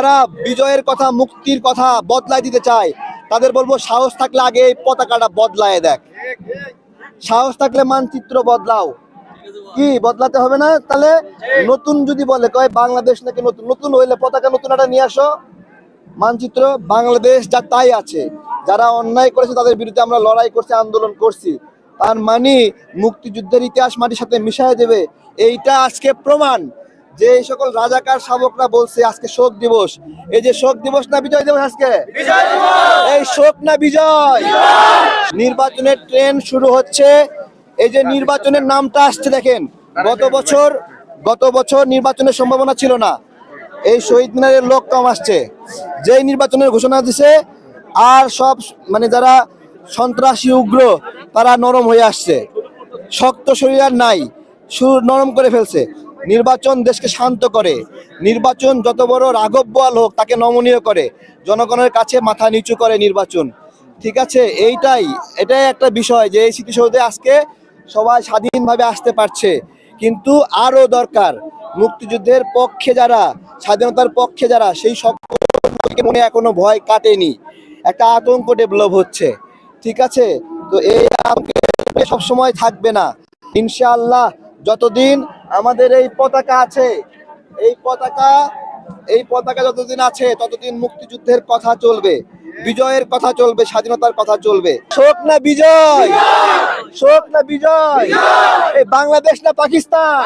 যারা বিজয়ের কথা, মুক্তির কথা বদলায় দিতে চায়, তাদের বলব সাহস থাকলে আগে এই পতাকাটা বদলায় দেখ। সাহস থাকলে মানচিত্র বদলাও। কি, বদলাতে হবে না? তাহলে নতুন যদি বলে, কয় বাংলাদেশ নাকি নতুন? নতুন হইলে পতাকা নতুন একটা নিয়ে আসো। মানচিত্র বাংলাদেশ যা তাই আছে। যারা অন্যায় করেছে, তাদের বিরুদ্ধে আমরা লড়াই করছি, আন্দোলন করছি। তার মানে মুক্তিযুদ্ধের ইতিহাস মাটির সাথে মিশায় দেবে। এইটা আজকে প্রমাণ। যে এই সকল রাজাকার শাবকরা বলছে আজকে শোক দিবস। এই যে শোক দিবস না বিজয় দিবস আজকে? এই শোক না বিজয়! নির্বাচনের ট্রেন শুরু হচ্ছে। এই যে নির্বাচনের নামটা আসছে দেখেন। গত বছর গত বছর নির্বাচনের সম্ভাবনা ছিল না। এই শহীদ মিনারের লোক কম আসছে। যেই নির্বাচনের ঘোষণা দিছে আর সব মানে যারা সন্ত্রাসী উগ্র তারা নরম হয়ে আসছে। শক্ত শরীর আর নাই। সুর নরম করে ফেলছে। নির্বাচন দেশকে শান্ত করে। নির্বাচন যত বড় রাঘব বোয়াল হোক, তাকে নমনীয় করে। জনগণের কাছে মাথা নিচু করে নির্বাচন। ঠিক আছে? এইটাই, এটাই একটা বিষয় যে এই স্মৃতিসৌধে আজকে সবাই স্বাধীনভাবে আসতে পারছে। কিন্তু আরও দরকার, মুক্তিযুদ্ধের পক্ষে যারা, স্বাধীনতার পক্ষে যারা, সেই সকলকে মনে এখনও ভয় কাটেনি। একটা আতঙ্ক ডেভেলপ হচ্ছে। ঠিক আছে? তো এই সবসময় থাকবে না। ইনশাআল্লাহ, যতদিন আমাদের এই পতাকা আছে। এই পতাকা এই পতাকা যতদিন আছে ততদিন মুক্তিযুদ্ধের কথা চলবে। বিজয়ের কথা চলবে স্বাধীনতার কথা চলবে। শোক না বিজয়? শোক না বিজয়? এই বাংলাদেশ না পাকিস্তান?